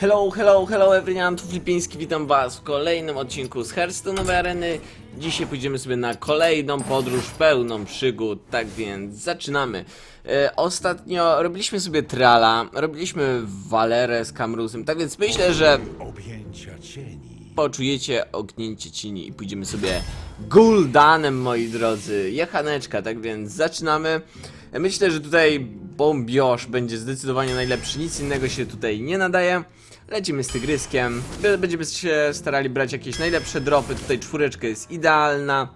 Hello, hello, hello everyone, tu Flipiński, witam was w kolejnym odcinku z Hearthstone'owej Areny. Dzisiaj pójdziemy sobie na kolejną podróż pełną przygód, tak więc zaczynamy. E, ostatnio robiliśmy sobie Trala, robiliśmy Valerę z Kamrusem, tak więc myślę, że Objęcia cieni. poczujecie ognięcie cieni i pójdziemy sobie Guldanem, moi drodzy. Jechaneczka, tak więc zaczynamy. Myślę, że tutaj bombiosz będzie zdecydowanie najlepszy, nic innego się tutaj nie nadaje. Lecimy z tygryskiem, będziemy się starali brać jakieś najlepsze dropy, tutaj czwóreczka jest idealna.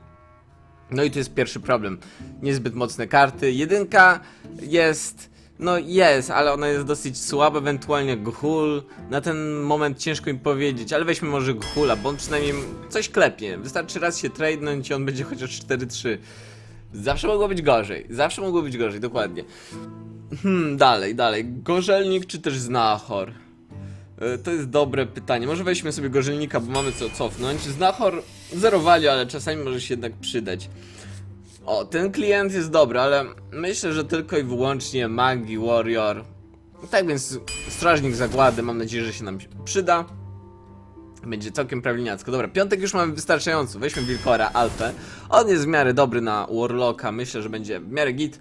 No i tu jest pierwszy problem. Niezbyt mocne karty. Jedynka jest. No jest, ale ona jest dosyć słaba, ewentualnie Ghul. Na ten moment ciężko im powiedzieć, ale weźmy może Ghula, bo on przynajmniej coś klepnie. Wystarczy raz się tradenąć i on będzie chociaż 4-3. Zawsze mogło być gorzej, zawsze mogło być gorzej, dokładnie. Hmm, dalej, dalej. Gorzelnik czy też Znachor? E, To jest dobre pytanie. Może weźmy sobie gorzelnika, bo mamy co cofnąć. Znachor zerowali, ale czasami może się jednak przydać. O, ten klient jest dobry, ale myślę, że tylko i wyłącznie Magi Warrior. Tak więc Strażnik Zagłady, mam nadzieję, że się nam przyda. Będzie całkiem prawilniacko. Dobra, piątek już mamy wystarczająco. Weźmy Wilkora, Alfę. On jest w miarę dobry na Warlocka. Myślę, że będzie w miarę git.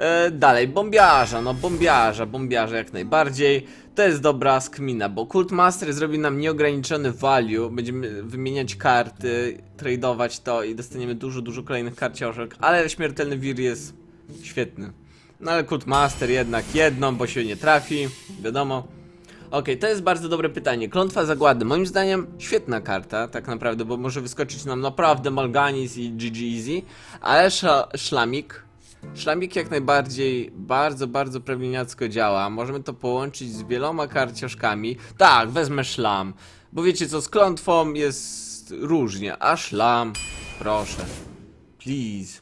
E, dalej, bombiarza, no bombiarza, bombiarza jak najbardziej. To jest dobra skmina, bo Cult Master zrobi nam nieograniczony value. Będziemy wymieniać karty, tradeować to i dostaniemy dużo, dużo kolejnych karcioszek. Ale śmiertelny wir jest świetny. No ale Cult Master jednak jedną, bo się nie trafi, wiadomo. Okej, to jest bardzo dobre pytanie. Klątwa zagłady. Moim zdaniem świetna karta, tak naprawdę, bo może wyskoczyć nam naprawdę Malganis i GG Easy, ale sza- szlamik. Szlamik jak najbardziej bardzo, bardzo prawilniacko działa. Możemy to połączyć z wieloma karcioszkami. Tak, wezmę szlam. Bo wiecie co, z klątwą jest różnie, a szlam, proszę. Please.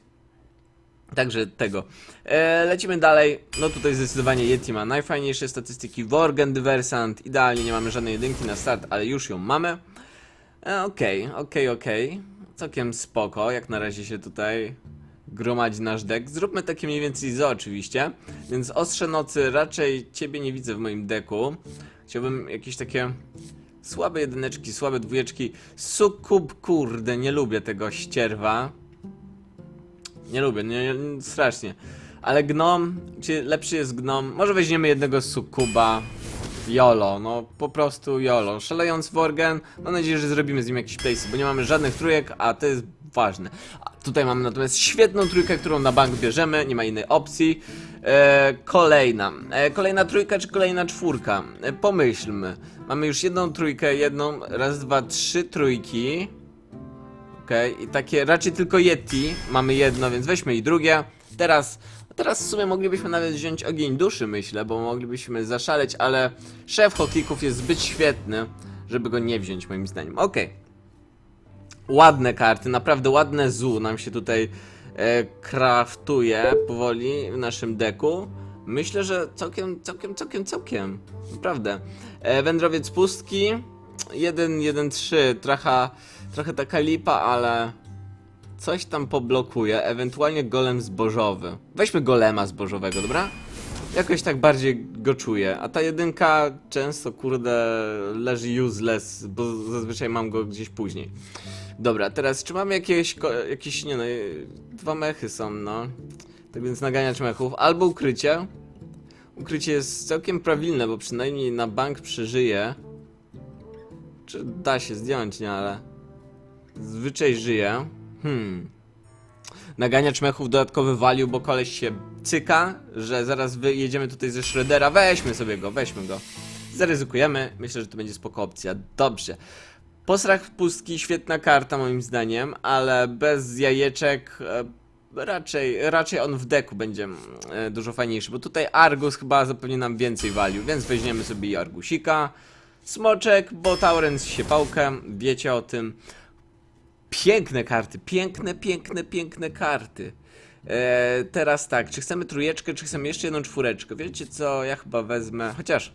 Także tego. E, lecimy dalej. No tutaj zdecydowanie Yeti ma najfajniejsze statystyki. Worgen, Dywersant. Idealnie nie mamy żadnej jedynki na start, ale już ją mamy. E, Okej, okej, okej. Całkiem spoko, jak na razie się tutaj gromadzi nasz deck. Zróbmy takie mniej więcej zo oczywiście. Więc Ostrze Nocy raczej ciebie nie widzę w moim deku. Chciałbym jakieś takie słabe jedyneczki, słabe dwójeczki. Sukub, kurde, nie lubię tego ścierwa. Nie lubię, nie, nie, strasznie. Ale gnom, czy lepszy jest gnom? Może weźmiemy jednego sukuba. Jolo, no po prostu Jolo. Szalejąc Worgen, mam nadzieję, że zrobimy z nim jakieś playsy, bo nie mamy żadnych trójek, a to jest ważne. Tutaj mamy natomiast świetną trójkę, którą na bank bierzemy, nie ma innej opcji. E, kolejna. E, kolejna trójka czy kolejna czwórka? E, pomyślmy. Mamy już jedną trójkę, jedną, raz, dwa, trzy trójki. Okej, i takie raczej tylko Yeti. Mamy jedno, więc weźmy i drugie. Teraz, teraz w sumie moglibyśmy nawet wziąć ogień duszy, myślę, bo moglibyśmy zaszaleć, ale szef hokików jest zbyt świetny, żeby go nie wziąć, moim zdaniem. Okej. Ładne karty, naprawdę ładne zu nam się tutaj e, kraftuje powoli w naszym deku. Myślę, że całkiem, całkiem, całkiem, całkiem. Naprawdę. E, wędrowiec pustki. 1, 1, 3. Trochę, trochę taka lipa, ale coś tam poblokuje. Ewentualnie golem zbożowy. Weźmy golema zbożowego, dobra? Jakoś tak bardziej go czuję. A ta jedynka często, kurde, leży useless, bo zazwyczaj mam go gdzieś później. Dobra, teraz czy mamy jakieś, jakieś nie no, dwa mechy są, no. Tak więc naganiacz mechów. Albo ukrycie. Ukrycie jest całkiem prawilne, bo przynajmniej na bank przeżyje. Czy da się zdjąć, nie, ale... Zwyczaj żyje. Hmm. Naganiacz mechów dodatkowy value, bo koleś się cyka, że zaraz wyjedziemy tutaj ze Shreddera. Weźmy sobie go, weźmy go. Zaryzykujemy. Myślę, że to będzie spoko opcja. Dobrze. Posrach pustki, świetna karta moim zdaniem, ale bez jajeczek e, raczej, raczej on w deku będzie mm, e, dużo fajniejszy, bo tutaj Argus chyba zapewni nam więcej value, więc weźmiemy sobie i Argusika. Smoczek, bo Tauren się pałkę, wiecie o tym. Piękne karty, piękne, piękne, piękne karty. E, teraz tak, czy chcemy trójeczkę, czy chcemy jeszcze jedną czwóreczkę? Wiecie co, ja chyba wezmę, chociaż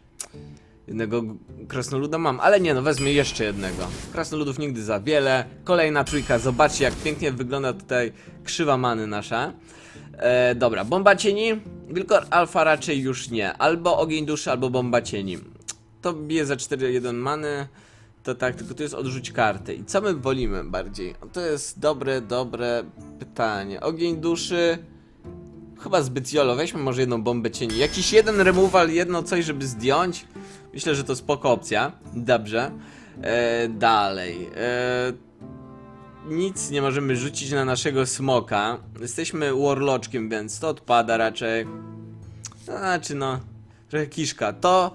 jednego krasnoluda mam, ale nie no, wezmę jeszcze jednego. Krasnoludów nigdy za wiele. Kolejna trójka, zobaczcie jak pięknie wygląda tutaj krzywa many nasza. E, dobra, bomba cieni. Wilkor alfa raczej już nie. Albo ogień duszy, albo bomba cieni. to bije za 4-1 many. To tak, tylko tu jest odrzuć kartę. I co my wolimy bardziej? To jest dobre, dobre pytanie. Ogień duszy. Chyba zbyt jolo. Weźmy może jedną bombę cieni. Jakiś jeden removal, jedno coś, żeby zdjąć. Myślę, że to spoko opcja. Dobrze. E, dalej. E, nic nie możemy rzucić na naszego smoka. Jesteśmy warloczkiem, więc to odpada raczej. Znaczy no, trochę kiszka. To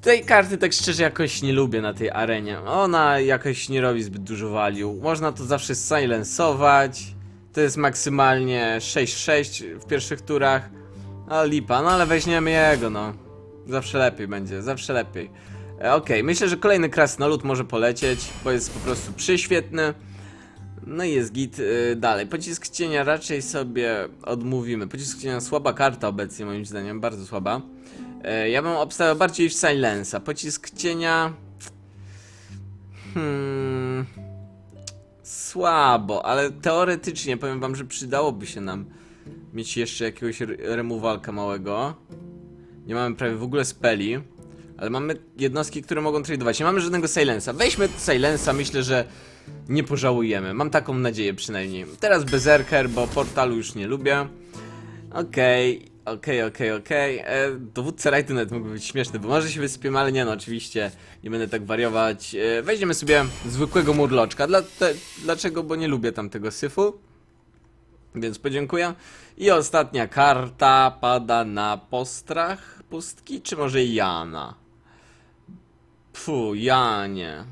tej karty tak szczerze jakoś nie lubię na tej arenie. Ona jakoś nie robi zbyt dużo value. Można to zawsze silensować. To jest maksymalnie 6-6 w pierwszych turach. No lipa, no ale weźmiemy jego, no. Zawsze lepiej będzie, zawsze lepiej. E, Okej, myślę, że kolejny krasnolud może polecieć, bo jest po prostu przyświetny. No i jest git y, dalej. Pocisk cienia raczej sobie odmówimy. Pocisk cienia słaba karta obecnie moim zdaniem, bardzo słaba. E, ja bym obstawiał bardziej w Silensa. Pocisk cienia... Hmm... Słabo, ale teoretycznie powiem wam, że przydałoby się nam mieć jeszcze jakiegoś re- removalka małego. Nie mamy prawie w ogóle speli. Ale mamy jednostki, które mogą tradować. Nie mamy żadnego Silensa. Weźmy Silensa, myślę, że nie pożałujemy. Mam taką nadzieję przynajmniej. Teraz Berserker, bo portalu już nie lubię. Okej, okej, okej, okej. E, Dowódca Rajtu nawet mógłby być śmieszny, bo może się wysypiemy, ale nie no, oczywiście. Nie będę tak wariować. E, Weźmiemy sobie zwykłego murloczka. Dla, te, dlaczego? Bo nie lubię tamtego syfu. Więc podziękuję. I ostatnia karta pada na postrach pustki, czy może Jana? Fu, Janie.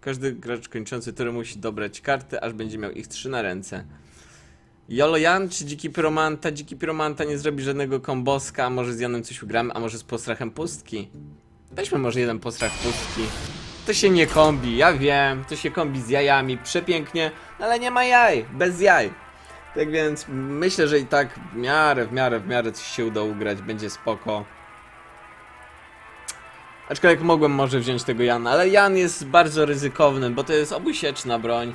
Każdy gracz kończący turę musi dobrać karty, aż będzie miał ich trzy na ręce. Jolo Jan czy Dziki Pyromanta? Dziki Pyromanta nie zrobi żadnego komboska, a może z Janem coś ugramy, a może z postrachem pustki? Weźmy może jeden postrach pustki. To się nie kombi, ja wiem, to się kombi z jajami, przepięknie, ale nie ma jaj, bez jaj. Tak więc myślę, że i tak w miarę, w miarę, w miarę coś się uda ugrać, będzie spoko. Aczkolwiek mogłem może wziąć tego Jana, ale Jan jest bardzo ryzykowny, bo to jest obusieczna broń.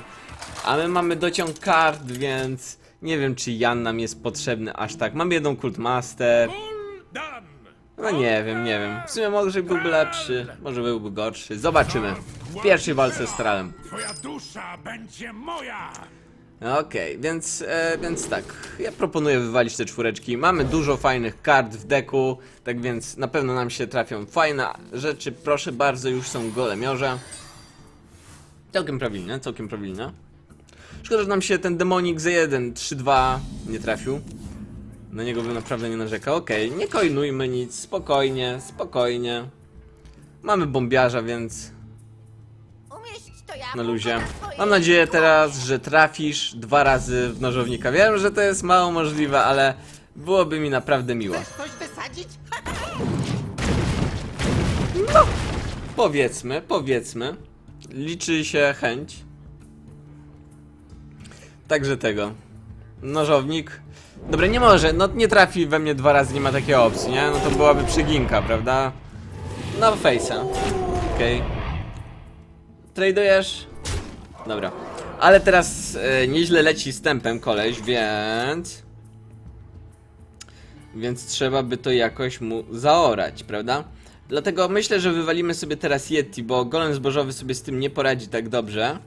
A my mamy dociąg kart, więc nie wiem czy Jan nam jest potrzebny aż tak. Mamy jedną Kult Master. Dan! No nie wiem, nie wiem. W sumie może byłby lepszy, może byłby gorszy. Zobaczymy. W pierwszej walce z Stralem. Twoja dusza będzie moja! Okej, więc, e, więc tak. Ja proponuję wywalić te czwóreczki. Mamy dużo fajnych kart w deku, tak więc na pewno nam się trafią fajne rzeczy. Proszę bardzo, już są golemiorze. Całkiem prawilne, całkiem prawilne. Szkoda, że nam się ten demonik Z1 3-2 nie trafił. Na niego bym naprawdę nie narzekał. Okej, nie coinujmy nic, spokojnie, spokojnie. Mamy bombiarza, więc na luzie. Mam nadzieję teraz, że trafisz dwa razy w nożownika. Wiem, że to jest mało możliwe, ale byłoby mi naprawdę miło. Wysadzić? Powiedzmy, powiedzmy. Liczy się chęć. Także tego. Nożownik. Dobra, nie może, no nie trafi we mnie dwa razy, nie ma takiej opcji, nie? No to byłaby przeginka, prawda? No, face'a. Okej. Tradujesz? Dobra. Ale teraz e, nieźle leci z tempem koleś, więc... Więc trzeba by to jakoś mu zaorać, prawda? Dlatego myślę, że wywalimy sobie teraz Yeti, bo golem zbożowy sobie z tym nie poradzi tak dobrze.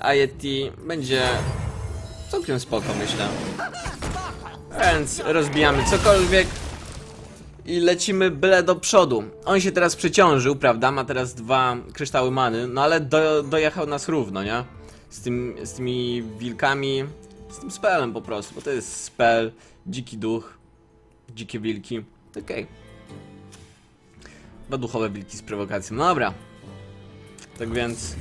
A Yeti będzie całkiem spoko, myślę. Więc rozbijamy cokolwiek i lecimy byle do przodu. On się teraz przeciążył, prawda? Ma teraz dwa kryształy many, no ale do, dojechał nas równo, nie? Z, tym, z tymi wilkami, z tym spelem po prostu, bo to jest spell, dziki duch, dzikie wilki. Okej. Chyba duchowe wilki z prowokacją. No dobra. Tak więc,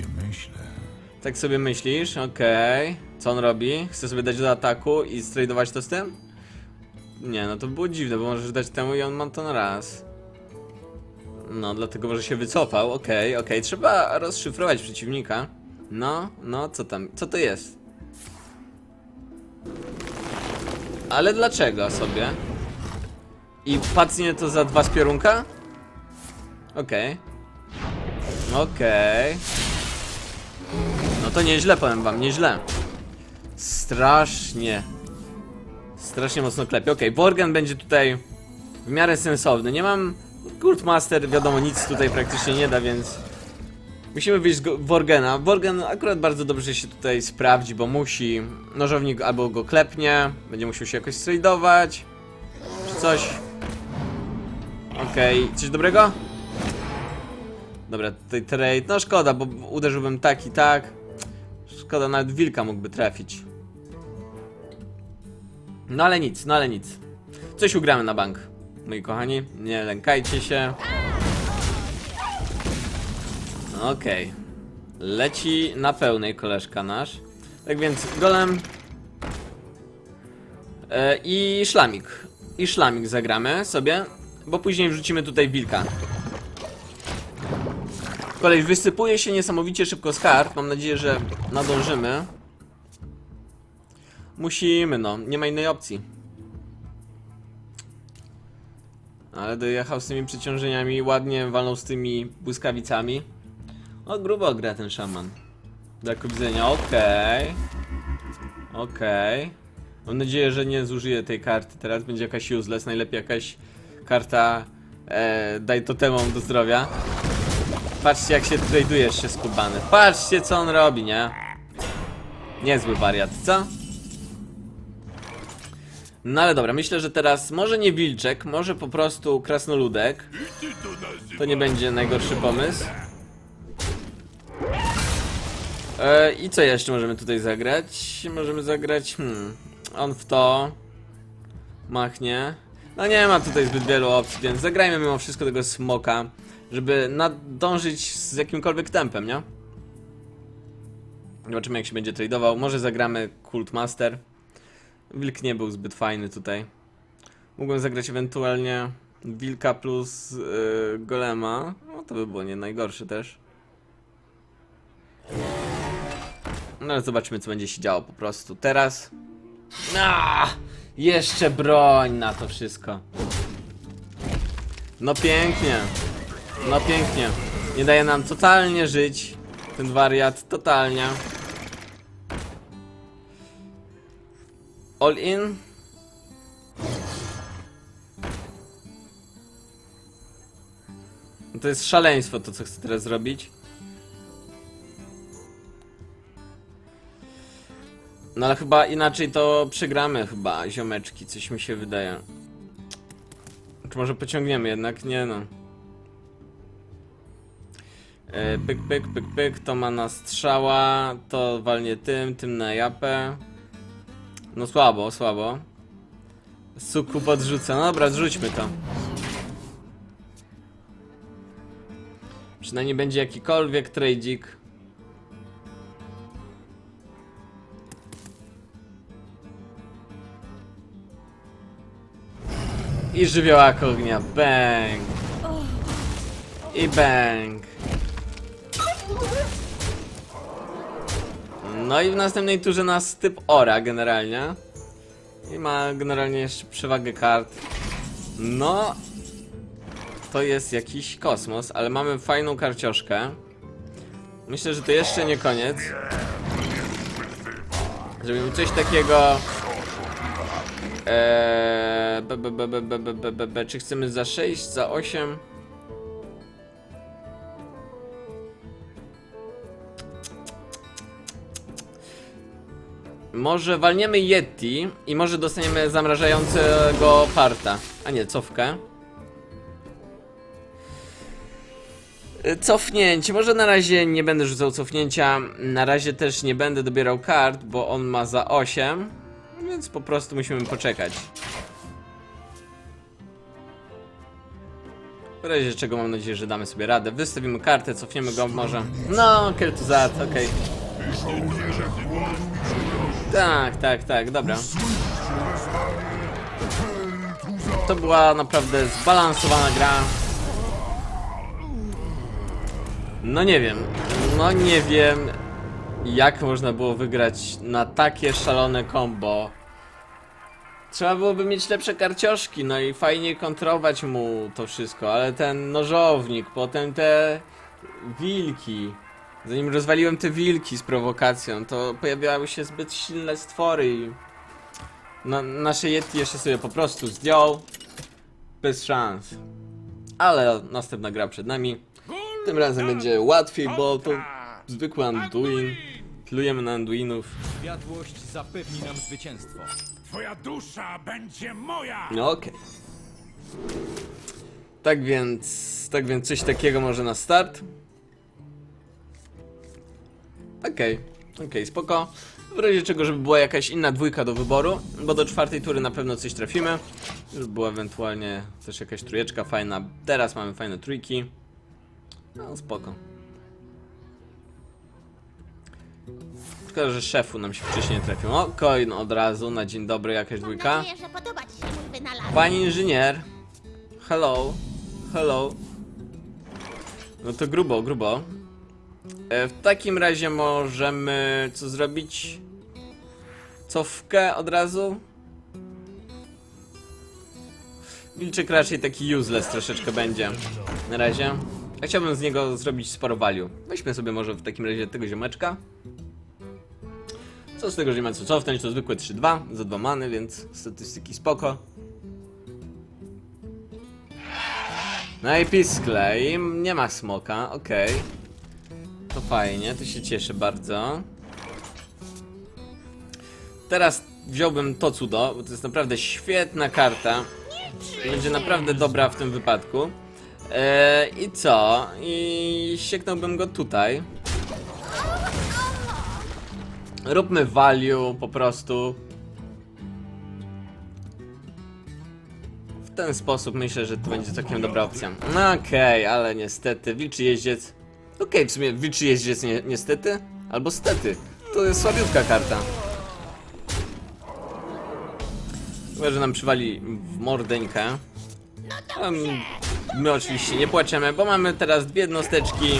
tak sobie myślisz, okej. Co on robi? Chce sobie dać do ataku i stradować to z tym? Nie, no to było dziwne, bo możesz dać temu i on ma to na raz. No, dlatego może się wycofał, okej, okej. Trzeba rozszyfrować przeciwnika. No, no, co tam, co to jest? Ale dlaczego sobie? I pacnie to za dwa z piorunka? Okej. Okej. No to nieźle, powiem wam, nieźle. Strasznie. Strasznie mocno klepie. Okej, Worgen będzie tutaj w miarę sensowny. Nie mam Kultmaster wiadomo nic tutaj praktycznie nie da, więc musimy wyjść z Worgena. Worgen akurat bardzo dobrze się tutaj sprawdzi, bo musi nożownik albo go klepnie, będzie musiał się jakoś tradeować, czy coś. Okej, coś dobrego? Dobra, tutaj trade, no szkoda, bo uderzyłbym tak i tak. Szkoda, nawet wilka mógłby trafić. No ale nic, no ale nic. Coś ugramy na bank, moi kochani. Nie lękajcie się. Okej. Leci na pełnej koleżka nasz. Tak więc golem. E, I szlamik. I szlamik zagramy sobie, bo później wrzucimy tutaj wilka. Kolej wysypuje się niesamowicie szybko z kart. Mam nadzieję, że nadążymy. Musimy, no. Nie ma innej opcji. Ale dojechał z tymi przeciążeniami, ładnie walnął z tymi błyskawicami. O, grubo gra ten szaman. Dla widzenia, okej. Okej. Mam nadzieję, że nie zużyję tej karty. Teraz będzie jakaś useless, najlepiej jakaś karta e, daj totemom do zdrowia. Patrzcie jak się traduje jeszcze skubany. Patrzcie co on robi, nie? Niezły wariat, co? No ale dobra, myślę, że teraz może nie wilczek, może po prostu krasnoludek. To nie będzie najgorszy pomysł. E, I co jeszcze możemy tutaj zagrać? Możemy zagrać, hmm, on w to machnie. No nie ma tutaj zbyt wielu opcji, więc zagrajmy mimo wszystko tego smoka, żeby nadążyć z jakimkolwiek tempem, nie? Zobaczymy jak się będzie tradował. Może zagramy Cult Master. Wilk nie był zbyt fajny tutaj. Mogłem zagrać ewentualnie Wilka plus yy, Golema. No to by było nie najgorsze też. No ale zobaczmy co będzie się działo po prostu. Teraz... A, jeszcze broń na to wszystko. No pięknie. No pięknie. Nie daje nam totalnie żyć. Ten wariat, totalnie. All in. To jest szaleństwo to, co chcę teraz zrobić. No ale chyba inaczej to przegramy chyba, ziomeczki, coś mi się wydaje. Czy może pociągniemy jednak? Nie no. E, pyk, pyk, pyk, pyk, to ma na strzała, to walnie tym, tym na japę. No słabo, słabo. Suku podrzuca. No dobra, zrzućmy to. Przynajmniej będzie jakikolwiek tradzik. I żywiołak ognia. Bang. I bang. No i w następnej turze nas typ ora generalnie. I ma generalnie jeszcze przewagę kart. No. To jest jakiś kosmos, ale mamy fajną karcioszkę. Myślę, że to jeszcze nie koniec. Zrobimy coś takiego. Eee, b, b, b, b, b, b, b, b. Czy chcemy za 6, za 8? Może walniemy Yeti i może dostaniemy zamrażającego parta. A nie, cofkę. Y, Cofnięcie. Może na razie nie będę rzucał cofnięcia. Na razie też nie będę dobierał kart, bo on ma za 8. Więc po prostu musimy poczekać. W razie czego mam nadzieję, że damy sobie radę. Wystawimy kartę, cofniemy go może. No, Keltuzat, okej. Tak, tak, tak, dobra. To była naprawdę zbalansowana gra. No nie wiem, no nie wiem jak można było wygrać na takie szalone combo. Trzeba byłoby mieć lepsze karcioszki, no i fajnie kontrolować mu to wszystko, ale ten nożownik, potem te wilki. Zanim rozwaliłem te wilki z prowokacją, to pojawiały się zbyt silne stwory i... No, nasze Yeti jeszcze sobie po prostu zdjął. Bez szans. ale następna gra przed nami. Tym razem będzie łatwiej, bo to zwykły Anduin. Plujemy na Anduinów. Światłość zapewni nam zwycięstwo. Twoja dusza będzie moja! No okej. Tak więc, tak więc coś takiego może na start. Okej, okej, spoko. W razie czego, żeby była jakaś inna dwójka do wyboru, bo do czwartej tury na pewno coś trafimy. Żeby była ewentualnie też jakaś trójeczka fajna. Teraz mamy fajne trójki. No spoko. Szkoda, że szefu nam się wcześniej trafił. O, coin od razu, na dzień dobry jakaś dwójka. Pani inżynier. Hello. Hello. No to grubo, grubo. E, w takim razie możemy co zrobić? Cofkę od razu? Wilczyk raczej taki useless troszeczkę będzie. Na razie. Ja chciałbym z niego zrobić sporo value. Weźmy sobie może w takim razie tego ziomeczka. Co z tego, że nie ma co cofnąć, to zwykłe 3-2 za 2 many, więc statystyki spoko. No i piskle, i nie ma smoka, okej. To fajnie, to się cieszę bardzo. Teraz wziąłbym to cudo, bo to jest naprawdę świetna karta. Będzie naprawdę dobra w tym wypadku. Eee, I co? I sieknąłbym go tutaj. Róbmy value po prostu. W ten sposób myślę, że to będzie całkiem dobra opcja. No okej, ale niestety, wilczy jeździec. Okej, w sumie wilczy jeździec nie, niestety, albo stety. To jest słabiutka karta. Chyba, że nam przywali w mordeńkę. Em, My oczywiście nie płaczemy, bo mamy teraz dwie jednosteczki.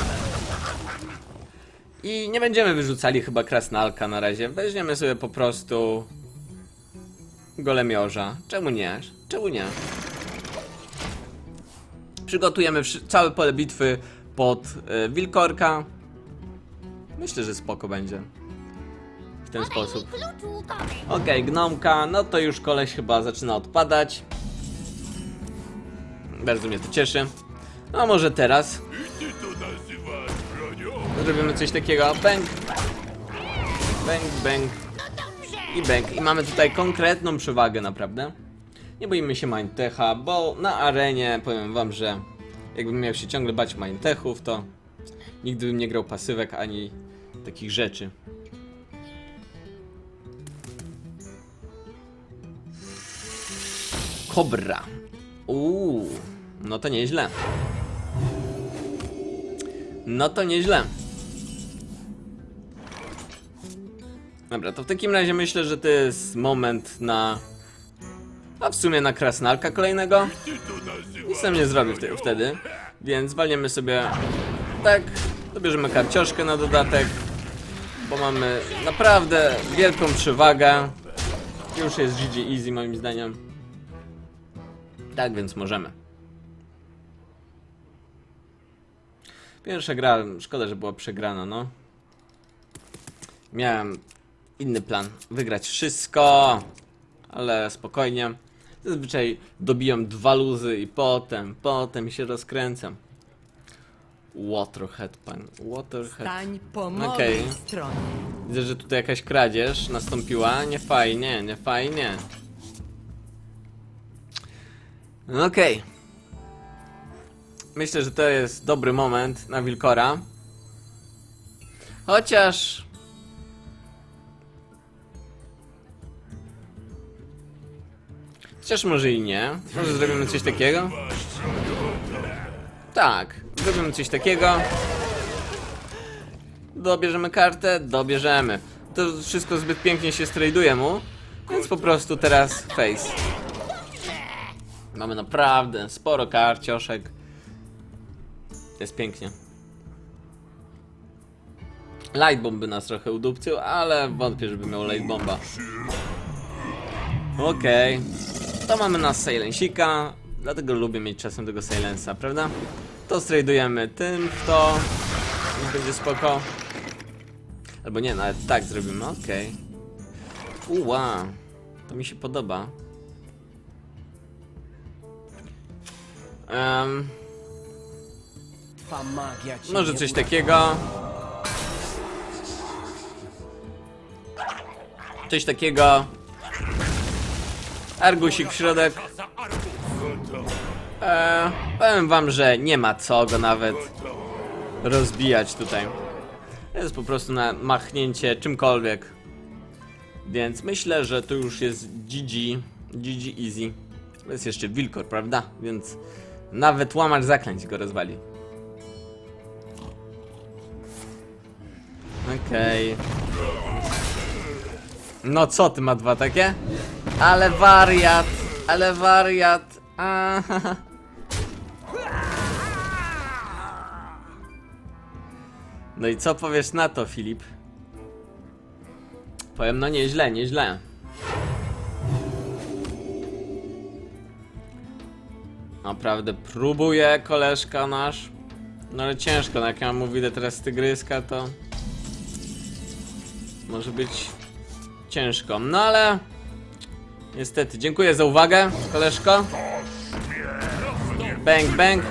I nie będziemy wyrzucali chyba krasnalka na razie. Weźmiemy sobie po prostu golemiorza. Czemu nie? Czemu nie? Przygotujemy całe pole bitwy pod y, wilkorka. Myślę, że spoko będzie. W ten sposób. Okej, gnomka, no to już koleś chyba zaczyna odpadać. Bardzo mnie to cieszy. No może teraz Ty to nazywasz bronią? zrobimy coś takiego. Bang. Bang, bang. I bang. I mamy tutaj konkretną przewagę naprawdę. Nie boimy się Mindtecha, bo na arenie powiem wam, że jakbym miał się ciągle bać Mindtechów, to nigdy bym nie grał pasywek ani takich rzeczy. Kobra. Uuu, no to nieźle. No to nieźle. Dobra, to w takim razie myślę, że to jest moment na... A w sumie na krasnalka kolejnego. Nic nam nie zrobi wte- wtedy. Więc walniemy sobie... Tak, dobierzemy karcioszkę na dodatek. Bo mamy naprawdę wielką przewagę. Już jest GG easy moim zdaniem. Tak więc możemy. Pierwsza gra, szkoda, że była przegrana, no. Miałem inny plan, wygrać wszystko, ale spokojnie. Zazwyczaj dobijam dwa luzy i potem, potem się rozkręcam. Waterhead, pan. Waterhead. Stań po mojej Okej. stronie. Widzę, że tutaj jakaś kradzież nastąpiła. Nie fajnie, nie fajnie. No Okej. Myślę, że to jest dobry moment na Wilkora. Chociaż... Chociaż może i nie. Może zrobimy coś takiego? Tak, zrobimy coś takiego. Dobierzemy kartę? Dobierzemy. To wszystko zbyt pięknie się straduje mu, więc po prostu teraz face. Mamy naprawdę sporo karcioszek. Jest pięknie. Lightbomb by nas trochę udupcył, ale wątpię, żeby miał lightbomba. Okej. To mamy na Silensika, dlatego lubię mieć czasem tego Silensa, prawda? To stradujemy tym w to. Będzie spoko. Albo nie, nawet tak zrobimy, okej. Uła, to mi się podoba. Ci Może coś takiego. Coś takiego. Argusik w środek. Eee, powiem wam, że nie ma co go nawet rozbijać tutaj. To jest po prostu na machnięcie czymkolwiek. Więc myślę, że tu już jest GG. GG easy. To jest jeszcze Wilkor, prawda? Więc nawet łamacz zaklęć go rozwali. Okej. No co ty ma dwa takie? Ale wariat, ale wariat. No i co powiesz na to, Filip? Powiem, no nieźle, nieźle. Naprawdę próbuje koleżka nasz. No ale ciężko, no jak ja mu widzę teraz tygryska, to może być ciężko. No ale niestety, dziękuję za uwagę, koleżko. Bang, bang.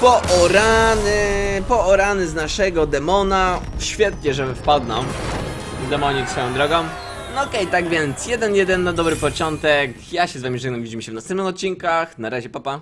Poorany, poorany z naszego demona. Świetnie, że wpadną. Demonik swoją drogą. No okej, tak więc 1-1 na dobry początek. Ja się z wami żegnam, widzimy się w następnych odcinkach. Na razie, papa.